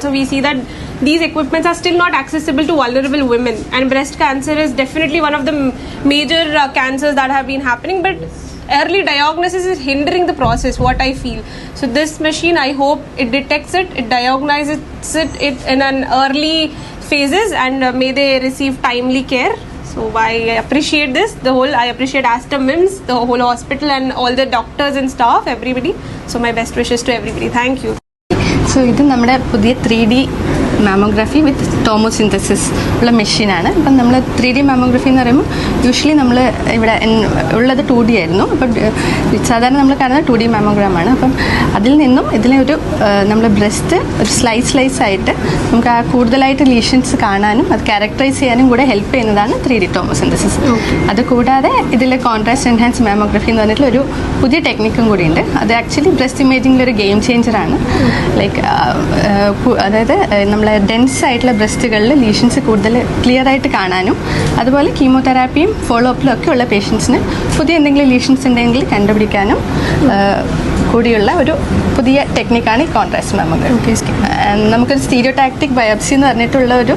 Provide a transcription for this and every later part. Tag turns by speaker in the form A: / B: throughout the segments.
A: So we see that these equipments are still not accessible to vulnerable women, and breast cancer is definitely one of the major uh, cancers that have been happening. But early diagnosis is hindering the process. What I feel. So this machine, I hope it detects it, it diagnoses it, it in an early phases, and uh, may they receive timely care. So I appreciate this. The whole I appreciate Aster MIMS, the whole hospital, and all the doctors and staff, everybody. So my best wishes to everybody. Thank you.
B: So ഇത് നമ്മുടെ പുതിയ three D mammography with tomosynthesis ഉള്ള മെഷീനാണ് അപ്പം നമ്മൾ three D mammography എന്ന് പറയുമ്പോൾ usually നമ്മൾ ഇവിടെ ഉള്ളത് ടു ഡി ആയിരുന്നു. അപ്പം സാധാരണ നമ്മൾ കാണുന്നത് ടു ഡി മാമോഗ്രാമാണ് അപ്പം അതിൽ നിന്നും ഇതിലെ ഒരു നമ്മൾ ബ്രസ്റ്റ് ഒരു സ്ലൈസ് സ്ലൈസ് ആയിട്ട് നമുക്ക് ആ കൂടുതലായിട്ട് ലീഷൻസ് കാണാനും അത് ക്യാരക്ടറൈസ് ചെയ്യാനും കൂടെ ഹെൽപ്പ് ചെയ്യുന്നതാണ് ത്രീ ഡി ടോമോസിന്തസിസ് അത് കൂടാതെ ഇതിൽ കോൺട്രാസ്റ്റ് എൻഹാൻസ് മാമോഗ്രഫി എന്ന് പറഞ്ഞിട്ടുള്ള ഒരു പുതിയ ടെക്നിക്കും കൂടിയുണ്ട്. അത് ആക്ച്വലി ബ്രസ്റ്റ് ഇമേജിംഗിൽ ഒരു ഗെയിം ചേഞ്ചറാണ് ലൈക്ക് അതായത് നമ്മളെ ഡെൻസ് ആയിട്ടുള്ള ബ്രസ്റ്റുകളിൽ ലീഷൻസ് കൂടുതൽ ക്ലിയർ ആയിട്ട് കാണാനും അതുപോലെ കീമോതെറാപ്പിയും ഫോളോ അപ്പിലും ഒക്കെ ഉള്ള പേഷ്യൻസിന് പുതിയ എന്തെങ്കിലും ലീഷൻസ് ഉണ്ടെങ്കിൽ കണ്ടുപിടിക്കാനും കൂടിയുള്ള ഒരു പുതിയ ടെക്നിക്കാണ് ഈ കോൺട്രാസ്റ്റ് മാമോഗ്രഫി നമുക്കൊരു സ്റ്റീരിയോ സ്റ്റീരിയോടാക്ടിക് ബയോപ്സി എന്ന് പറഞ്ഞിട്ടുള്ള ഒരു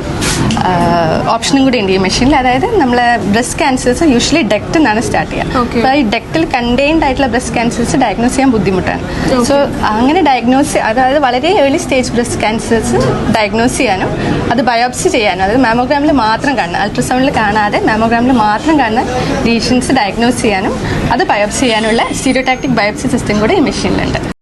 B: ഓപ്ഷനും കൂടി ഉണ്ട് ഈ മെഷീനിൽ അതായത് നമ്മളെ ബ്രസ്റ്റ് ക്യാൻസേഴ്സ് യൂഷ്വലി ഡെക്റ്റ് എന്നാണ് സ്റ്റാർട്ട് ചെയ്യുക. അപ്പോൾ ഈ ഡെക്റ്റിൽ കണ്ടെയ്ൻഡ് ആയിട്ടുള്ള ബ്രസ്റ്റ് ക്യാൻസേഴ്സ് ഡയഗ്നോസ് ചെയ്യാൻ ബുദ്ധിമുട്ടാണ്. സോ അങ്ങനെ ഡയഗ്നോസ് അതായത് വളരെ early stage breast cancers diagnose ചെയ്യാനും അത് ബയോപ്സി ചെയ്യാനും അതായത് മാമോഗ്രാമിൽ മാത്രം കാണുന്ന അൾട്രാസൗണ്ടിൽ കാണാതെ മാമോഗ്രാമിൽ മാത്രം കാണുന്ന ലീഷൻസ് ഡയഗ്നോസ് ചെയ്യാനും അത് ബയോപ്സി ചെയ്യാനുള്ള സ്റ്റീരിയോടാക്ടിക് ബയോപ്സി സിസ്റ്റം കൂടെ ഈ മെഷീനിലുണ്ട്